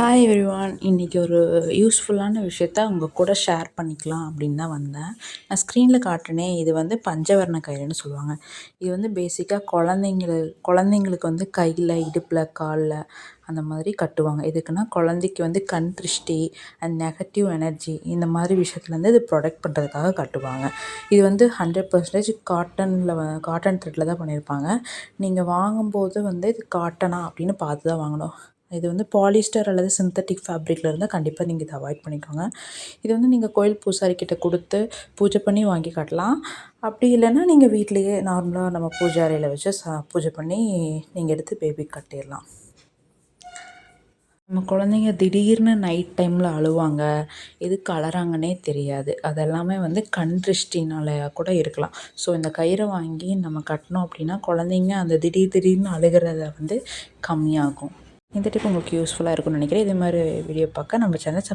Hi everyone இன்றைக்கி ஒரு யூஸ்ஃபுல்லான விஷயத்த உங்கள் கூட ஷேர் பண்ணிக்கலாம் அப்படின்னு தான் வந்தேன். நான் ஸ்க்ரீனில் காட்டுனே இது வந்து பஞ்சவர்ண கயிறுன்னு சொல்லுவாங்க. இது வந்து பேசிக்காக குழந்தைங்கள குழந்தைங்களுக்கு வந்து கையில் இடுப்பில் காலில் அந்த மாதிரி கட்டுவாங்க. எதுக்குன்னா குழந்தைக்கு வந்து கண் திருஷ்டி அண்ட் நெகட்டிவ் எனர்ஜி இந்த மாதிரி விஷயத்துலேருந்து இது ப்ரொடெக்ட் பண்ணுறதுக்காக கட்டுவாங்க. இது வந்து ஹண்ட்ரட் பர்சன்டேஜ் காட்டனில் காட்டன் த்ரெட்டில் தான் பண்ணியிருப்பாங்க. நீங்கள் வாங்கும்போது வந்து இது காட்டனா அப்படின்னு பார்த்து தான் வாங்கணும். இது வந்து பாலிஸ்டர் அல்லது சிந்தட்டிக் ஃபேப்ரிக்கில் இருந்தால் கண்டிப்பாக நீங்கள் இதை அவாய்ட் பண்ணிக்கோங்க. இது வந்து நீங்கள் கோயில் பூசாரிக்கிட்ட கொடுத்து பூஜை பண்ணி வாங்கி கட்டலாம். அப்படி இல்லைன்னா நீங்கள் வீட்லேயே நார்மலாக நம்ம பூஜை அறையில் வச்சு சா பூஜை பண்ணி நீங்கள் எடுத்து பேபிக்கு கட்டிடலாம். நம்ம குழந்தைங்க திடீர்னு நைட் டைமில் அழுவாங்க எதுக்கு அழறாங்கன்னே தெரியாது. அதெல்லாமே வந்து கண் திருஷ்டினால கூட இருக்கலாம். ஸோ இந்த கயிறை வாங்கி நம்ம கட்டினோம் அப்படின்னா குழந்தைங்க அந்த திடீர் திடீர்னு அழுகிறத வந்து கம்மியாகும். இந்த டிப் உங்களுக்கு யூஸ்ஃபுல்லாக இருக்கும்னு நினைக்கிறேன். இதே மாதிரி வீடியோ பார்க்க நம்ம சேனல்